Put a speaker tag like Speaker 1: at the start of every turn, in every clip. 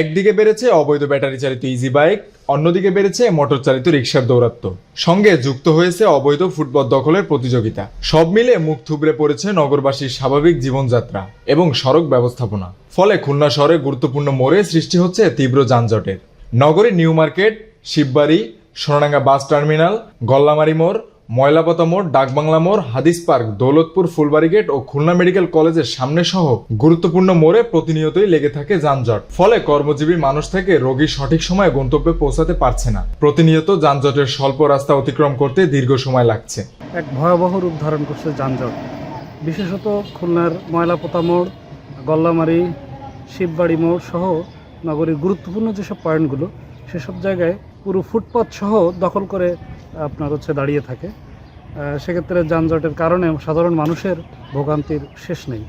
Speaker 1: একদিকে বেড়েছে অবৈধ ব্যাটারি চালিত ইজি বাইক অন্যদিকে বেড়েছে মোটর চালিত রিক্সার দৌরাত্ম্য। সঙ্গে যুক্ত হয়েছে অবৈধ ফুটবল দখলের প্রতিযোগিতা। সব মিলে মুখ থুবড়ে পড়েছে নগরবাসীর স্বাভাবিক জীবনযাত্রা এবং সড়ক ব্যবস্থাপনা। ফলে খুলনা শহরে গুরুত্বপূর্ণ মোড়ে সৃষ্টি হচ্ছে তীব্র যানজটের। নগরীর New Market, Shibbari, Sonadanga Bus Terminal, Gollamari মোড় ময়লাপাতা মোড়, ডাকবাংলা মোড়, হাদিস পার্ক, দৌলতপুর, ফুলবাড়ি গেট ও খুলনা মেডিকেল কলেজের সামনে সহ গুরুত্বপূর্ণ মোড়ে প্রতিনিয়তই লেগে থাকে যানজট। ফলে কর্মজীবী মানুষ থেকে রোগী সঠিক সময়ে গন্তব্যে পৌঁছাতে পারছে না। প্রতিনিয়ত যানজটের স্বল্প রাস্তা অতিক্রম করতে দীর্ঘ সময় লাগছে।
Speaker 2: এক ভয়াবহ রূপ ধারণ করছে যানজট। বিশেষত খুলনার ময়লাপোতা মোড়, গল্লামারি, শিববাড়ি মোড় সহ নগরীর গুরুত্বপূর্ণ যেসব পয়েন্টগুলো, সেসব জায়গায় পুরো ফুটপাথ সহ দখল করে আপনার হচ্ছে দাঁড়িয়ে থাকে। সেক্ষেত্রে যানজটের কারণে সাধারণ মানুষের ভোগান্তির শেষ নেই।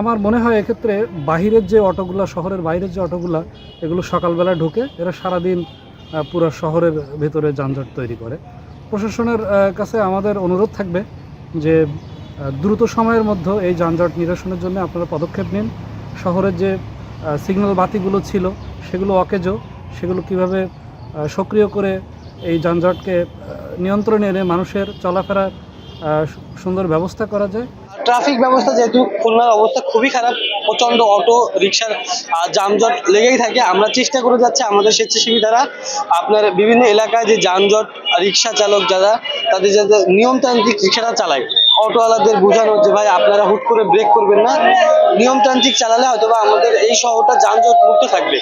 Speaker 2: আমার মনে হয় এক্ষেত্রে বাহিরের যে অটোগুলা, শহরের বাইরের যে অটোগুলা, এগুলো সকালবেলা ঢুকে এরা সারাদিন পুরো শহরের ভেতরে যানজট তৈরি করে। প্রশাসনের কাছে আমাদের অনুরোধ থাকবে যে দ্রুত সময়ের মধ্যে এই যানজট নিরসনের জন্য আপনারা পদক্ষেপ নিন। শহরের যে সিগন্যাল বাতিগুলো ছিল, সেগুলো অকেজো, সেগুলো কীভাবে সক্রিয় করে এই যানজটকে নিয়ন্ত্রণে এনে মানুষের চলাফেরার সুন্দর ব্যবস্থা করা যায়।
Speaker 3: ট্রাফিক ব্যবস্থা যেহেতু খুলনার অবস্থা খুবই খারাপ, প্রচণ্ড অটো রিক্সার যানজট লেগেই থাকে। আমরা চেষ্টা করে যাচ্ছি আমাদের স্বেচ্ছাসেবী দ্বারা। আপনার বিভিন্ন এলাকায় যে যানজট রিক্সা চালক যারা, তাদের যাতে নিয়মতান্ত্রিক রিক্সাটা চালায়। অটোওয়ালাদের বোঝানো যে ভাই আপনারা হুট করে ব্রেক করবেন না, নিয়মতান্ত্রিক চালালে হয়তো বা আমাদের এই শহরটা যানজট মুক্ত থাকবে।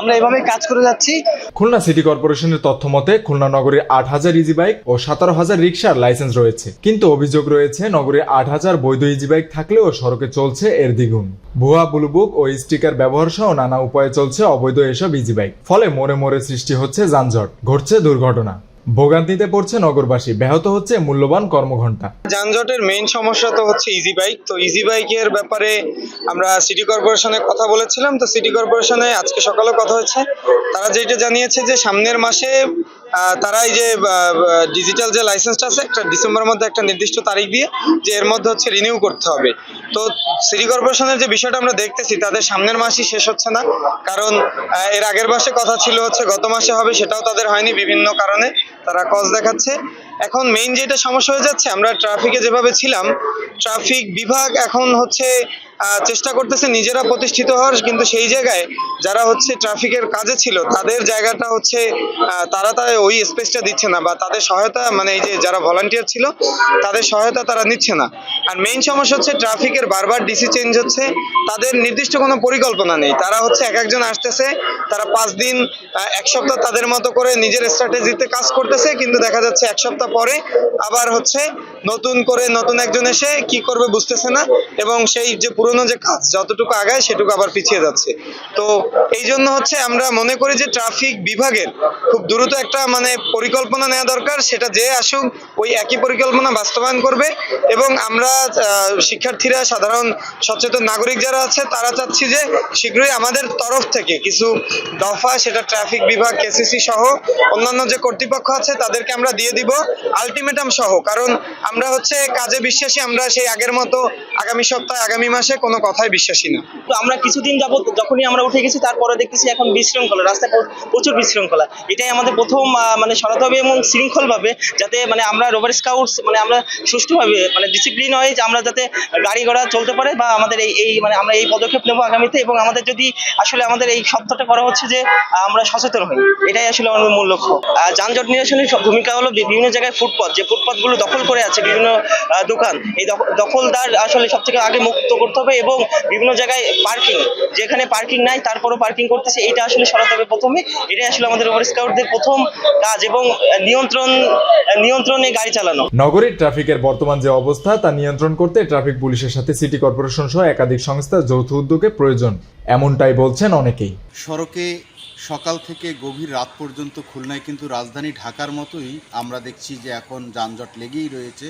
Speaker 3: আমরা এভাবে কাজ করে যাচ্ছি।
Speaker 1: খুলনা সিটি কর্পোরেশনের তথ্য মতে, খুলনা নগরীর আট হাজার ইজি বাইক ও সতেরো হাজার রিক্সার লাইসেন্স রয়েছে। কিন্তু অভিযোগ রয়েছে নগরীর আট হাজার বৈধ ইজি বাইক থাকলেও সড়কে চলছে এর দ্বিগুণ। ভুয়া ব্লুবুক ও স্টিকার ব্যবহার সহ নানা উপায়ে চলছে অবৈধ এসব ইজি বাইক ফলে মোড়ে মোড়ে সৃষ্টি হচ্ছে যানজট, ঘটছে দুর্ঘটনা। ভোগান্তিতে পড়ছে নগরবাসী। ব্যাহত হচ্ছে মূল্যবান কর্মঘণ্টা।
Speaker 4: যানজটের মেইন সমস্যা তো হচ্ছে ইজি বাইক তো ইজি বাইকের ব্যাপারে আমরা সিটি কর্পোরেশনে কথা বলেছিলাম। তো সিটি কর্পোরেশনে আজকে সকালে কথা হচ্ছে তারা যেটা জানিয়েছে যে সামনের মাসে তারা এই যে ডিজিটাল যে লাইসেন্সটা আছে, একটা ডিসেম্বরের মধ্যে একটা নির্দিষ্ট তারিখ দিয়ে যে এর মধ্যে হচ্ছে রিনিউ করতে হবে। তো সিটি কর্পোরেশনের যে বিষয়টা আমরা দেখতেছি, তাদের সামনের মাসই শেষ হচ্ছে না। কারণ এর আগের মাসে কথা ছিল হচ্ছে গত মাসে হবে, সেটাও তাদের হয়নি বিভিন্ন কারণে। তারা কজ দেখাচ্ছে। এখন মেইন যেটা সমস্যা হয়ে যাচ্ছে, আমরা ট্রাফিকে যেভাবে ছিলাম ট্রাফিক বিভাগ এখন হচ্ছে চেষ্টা করতেছে নিজেরা প্রতিষ্ঠিত হওয়ার, কিন্তু সেই জায়গায় যারা হচ্ছে ট্রাফিকের কাজে ছিল, তাদের জায়গাটা হচ্ছে তারা তারা ওই স্পেসটা দিচ্ছে না, বা তাদের সহায়তা মানে এই যে যারা ভলান্টিয়ার ছিল, তাদের সহায়তা তারা নিচ্ছে না। আর মেইন সমস্যা হচ্ছে ট্রাফিকের বারবার ডিসি চেঞ্জ হচ্ছে, তাদের নির্দিষ্ট কোনো পরিকল্পনা নেই। তারা হচ্ছে এক একজন আসতেছে, তারা পাঁচ দিন এক সপ্তাহ তাদের মতো করে নিজের স্ট্র্যাটেজিতে কাজ করতেছে, কিন্তু দেখা যাচ্ছে এক সপ্তাহ পরে আবার হচ্ছে নতুন করে নতুন একজন এসে কি করবে বুঝতেছে না এবং সেই যে পুরনো যে কাজ যতটুকু আগায় সেটুকু আবার পিছিয়ে যাচ্ছে। তো এই জন্য হচ্ছে আমরা মনে করি যে ট্রাফিক বিভাগের খুব দ্রুত একটা মানে পরিকল্পনা নেওয়া দরকার, সেটা যে আসুক ওই একই পরিকল্পনা বাস্তবায়ন করবে এবং আমরা শিক্ষার্থীরা, সাধারণ সচেতন নাগরিক যারা আছে তারা চাচ্ছি যে শীঘ্রই আমাদের তরফ থেকে কিছু দফা, সেটা ট্রাফিক বিভাগ, কেসিসি সহ অন্যান্য যে কর্তৃপক্ষ আছে তাদেরকে আমরা দিয়ে দিব। আলটিমেটাম সহ, কারণ আমরা হচ্ছে কাজে বিশ্বাসী, আমরা সেই আগের মতো আগামী সপ্তাহে, আগামী মাসে কোনো কথায় বিশ্বাসী না।
Speaker 3: তো আমরা কিছুদিন যাবত যখনই আমরা উঠে গেছি, তারপরে দেখতেছি এখন বিশৃঙ্খলা, রাস্তায় প্রচুর বিশৃঙ্খলা। এটাই আমাদের প্রথম মানে সরাতে হবে এবং শৃঙ্খলভাবে যাতে মানে আমরা রোভার স্কাউটস মানে আমরা সুষ্ঠুভাবে মানে ডিসিপ্লিন হয়ে যে আমরা যাতে গাড়ি ঘোড়া চলতে পারে বা আমাদের এই এই মানে আমরা এই পদক্ষেপ নেব আগামীতে এবং আমাদের যদি আসলে আমাদের এই সপ্তাহটা করা হচ্ছে যে আমরা সচেতন হই, এটাই আসলে আমাদের মূল লক্ষ্য। যানজট নিরসনের ভূমিকা হলো বিভিন্ন জায়গায় ফুটপাথ যে ফুটপাথগুলো দখল করে আছে বিভিন্ন দোকান এই দখলদার আসলে সব থেকে আগে মুক্ত করতে হবে এবং বিভিন্ন জায়গায় পার্কিং যেখানে পার্কিং নাই তারপরও পার্কিং করতেছে এটা আসলে সরাতে হবে প্রথমে এটাই আসলে আমাদের ওভার স্কাউটদের প্রথম কাজ এবং নিয়ন্ত্রণ নিয়ন্ত্রণে গাড়ি চালানো।
Speaker 1: নগরীর ট্রাফিকের বর্তমান যে অবস্থা তা নিয়ন্ত্রণ করতে ট্রাফিক পুলিশের সাথে সিটি কর্পোরেশন সহ একাধিক সংস্থার যৌথ উদ্যোগে প্রয়োজন এমনটাই বলছেন অনেকেই।
Speaker 5: সড়কে সকাল থেকে গভীর রাত পর্যন্ত খুলনায় কিন্তু রাজধানী ঢাকার মতোই আমরা দেখছি যে এখন যানজট লেগেই রয়েছে।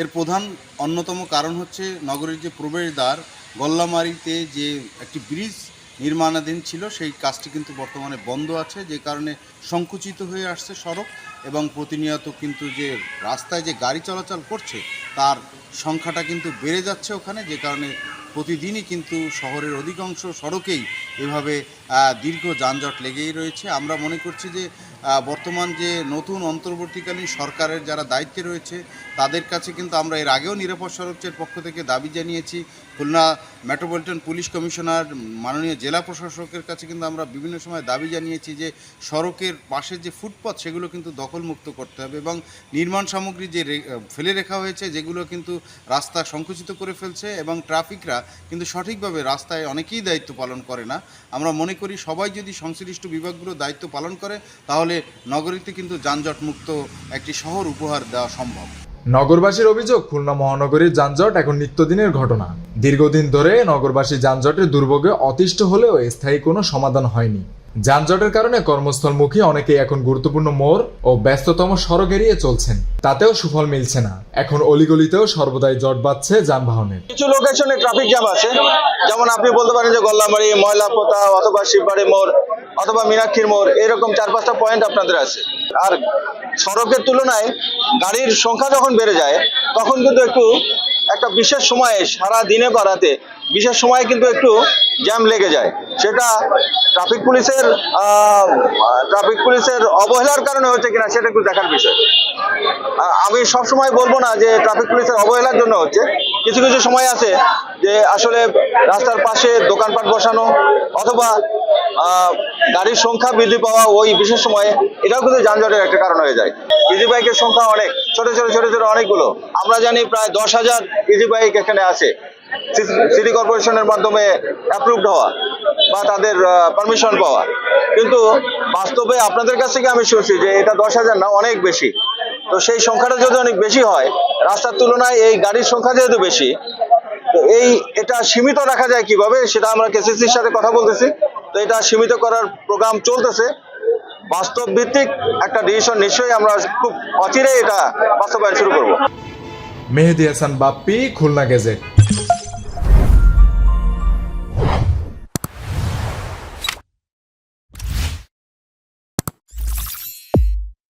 Speaker 5: এর প্রধান অন্যতম কারণ হচ্ছে নগরীর যে প্রবেশদ্বার, গল্লামারিতে যে একটি ব্রিজ নির্মাণাধীন ছিল, সেই কাজটি কিন্তু বর্তমানে বন্ধ আছে, যে কারণে সংকুচিত হয়ে আসছে সড়ক এবং প্রতিনিয়ত কিন্তু যে রাস্তায় যে গাড়ি চলাচল করছে, তার সংখ্যাটা কিন্তু বেড়ে যাচ্ছে ওখানে, যে কারণে প্রতিদিনই কিন্তু শহরের অধিকাংশ সড়কেই এভাবে দীর্ঘ যানজট লেগেই রয়েছে। আমরা মনে করছি যে বর্তমান যে নতুন অন্তর্বর্তীকালীন সরকারের যারা দায়িত্বে রয়েছে, তাদের কাছে কিন্তু আমরা এর আগেও নিরাপদ সড়কের পক্ষ থেকে দাবি জানিয়েছি। খুলনা মেট্রোপলিটন পুলিশ কমিশনার মাননীয় জেলা প্রশাসকের কাছে কিন্তু আমরা বিভিন্ন সময় দাবি জানিয়েছি যে, সড়কের পাশের যে ফুটপাথ সেগুলো কিন্তু দখলমুক্ত করতে হবে এবং নির্মাণ সামগ্রী যে ফেলে রেখা হয়েছে, যেগুলো কিন্তু রাস্তা সংকুচিত করে ফেলছে এবং ট্রাফিকরা কিন্তু সঠিকভাবে রাস্তায় অনেকেই দায়িত্ব পালন করে না। আমরা মনে করি সবাই যদি সংশ্লিষ্ট বিভাগগুলো দায়িত্ব পালন করে, তাহলে নগরীতে কিন্তু যানজট মুক্ত একটি শহর উপহার দেওয়া সম্ভব।
Speaker 1: নগরবাসীর অভিযোগ খুলনা মহানগরীর যানজট এখন নিত্যদিনের ঘটনা। দীর্ঘদিন ধরে নগরবাসী যানজটের দুর্ভোগে অতিষ্ঠ হলেও স্থায়ী কোনো সমাধান হয়নি। যানজটের কারণে কর্মস্থলমুখী অনেকেই এখন গুরুত্বপূর্ণ মোড় ও ব্যস্ততম সড়ক এড়িয়ে চলছেন। তাতেও সুফল মিলছে না। এখন অলিগলিতেও সর্বদাই জট বাঁধছে যানবাহনের।
Speaker 6: কিছু লোকেশনে ট্রাফিক জ্যাম আছে। যেমন আপনি বলতে পারেন যে গল্লামারি ময়লাপোতা অথবা শিববাড়ি মোড়। অথবা মীনাক্ষীর মোড়, এরকম চার পাঁচটা পয়েন্ট আপনাদের আছে। আর সড়কের তুলনায় গাড়ির সংখ্যা যখন বেড়ে যায়, তখন কিন্তু একটু একটা বিশেষ সময়ে, সারা দিনে বা রাতে বিশেষ সময়ে কিন্তু একটু জ্যাম লেগে যায়। সেটা ট্রাফিক পুলিশের ট্রাফিক পুলিশের অবহেলার কারণে হচ্ছে কিনা সেটা একটু দেখার বিষয়। আমি সব সময় বলব না যে ট্রাফিক পুলিশের অবহেলার জন্য হচ্ছে। কিছু কিছু সময় আছে যে আসলে রাস্তার পাশে দোকানপাট বসানো অথবা গাড়ির সংখ্যা বৃদ্ধি পাওয়া ওই বিশেষ সময়ে এটাও কিন্তু যানজটের একটা কারণ হয়ে যায়। ইজি বাইকের সংখ্যা অনেক, ছোট ছোট ছোট ছোট অনেকগুলো। আমরা জানি প্রায় দশ হাজার ইজি বাইক এখানে আছে। সিটি কর্পোরেশনের মাধ্যমে অ্যাপ্রুভড হওয়া বা তাদের পারমিশন পাওয়া। কিন্তু বাস্তবে আপনাদের কাছ থেকে আমি শুনছি যে এটা দশ হাজার না, অনেক বেশি। তো সেই সংখ্যাটা যদি অনেক বেশি হয়, রাস্তার তুলনায় এই গাড়ির সংখ্যা যেহেতু বেশি, তো এই, এটা সীমিত রাখা যায় কীভাবে, সেটা আমরা কেসিসির সাথে কথা বলতেছি। তো এটা সীমিত করার প্রোগ্রাম চলতেছে। বাস্তব ভিত্তিক একটা ডিসিশন নিশ্চয়ই আমরা খুব অচিরে এটা বাস্তবায়ন শুরু করব।
Speaker 1: মেহেদি হাসান বাপ্পি, খুলনা গেজেট।